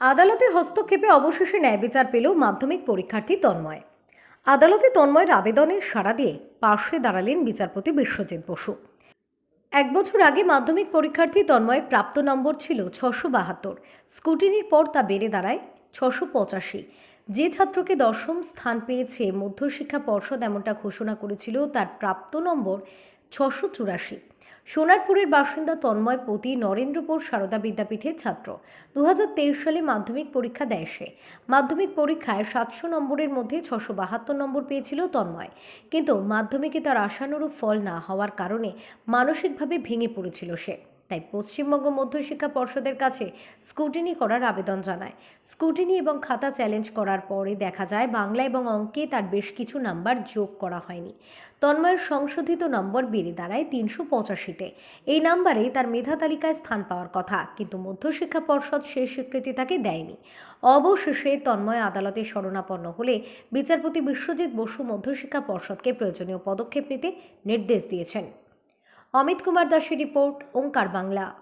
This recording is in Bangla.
আদালতে হস্তক্ষেপে অবশেষে ন্যায় বিচার পেল মাধ্যমিক পরীক্ষার্থী তন্ময়। আদালতে তন্ময়ের আবেদনে সাড়া দিয়ে পাশে দাঁড়ালেন বিচারপতি বিশ্বজিৎ বসু। এক বছর আগে মাধ্যমিক পরীক্ষার্থী তন্ময়ের প্রাপ্ত নম্বর ছিল ছশো বাহাত্তর। স্কুটিনির পর তা বেড়ে দাঁড়ায় ছশো পঁচাশি। যে ছাত্রকে দশম স্থান পেয়েছে, মধ্যশিক্ষা পর্ষদ এমনটা ঘোষণা করেছিল, তার প্রাপ্ত নম্বর ছশো চুরাশি। সোনারপুরের বাসিন্দা তন্ময় পতি নরেন্দ্রপুর সারদা বিদ্যাপীঠের ছাত্র। দু হাজার তেইশ সালে মাধ্যমিক পরীক্ষা দেয় সে। মাধ্যমিক পরীক্ষায় সাতশো নম্বরের মধ্যে ছশো বাহাত্তর নম্বর পেয়েছিল তন্ময়। কিন্তু মাধ্যমিকে তার আশানুরূপ ফল না হওয়ার কারণে মানসিকভাবে ভেঙে পড়েছিল সে। তাই পশ্চিমবঙ্গ মধ্যশিক্ষা পর্ষদের কাছে স্কুটিনি করার আবেদন জানায়। স্কুটিনি এবং খাতা চ্যালেঞ্জ করার পরে দেখা যায় বাংলা এবং অঙ্কে তার বেশ কিছু নাম্বার যোগ করা হয়নি। তন্ময়ের সংশোধিত নম্বর বেড়ে দাঁড়ায় তিনশো পঁচাশিতে। এই নাম্বারে তার মেধা তালিকায় স্থান পাওয়ার কথা, কিন্তু মধ্যশিক্ষা পর্ষদ সেই স্বীকৃতি তাকে দেয়নি। অবশেষে তন্ময় আদালতে শরণাপন্ন হলে বিচারপতি বিশ্বজিৎ বসু মধ্যশিক্ষা পর্ষদকে প্রয়োজনীয় পদক্ষেপ নিতে নির্দেশ দিয়েছেন। অমিত কুমার দাসের রিপোর্ট ওঙ্কার বাংলা।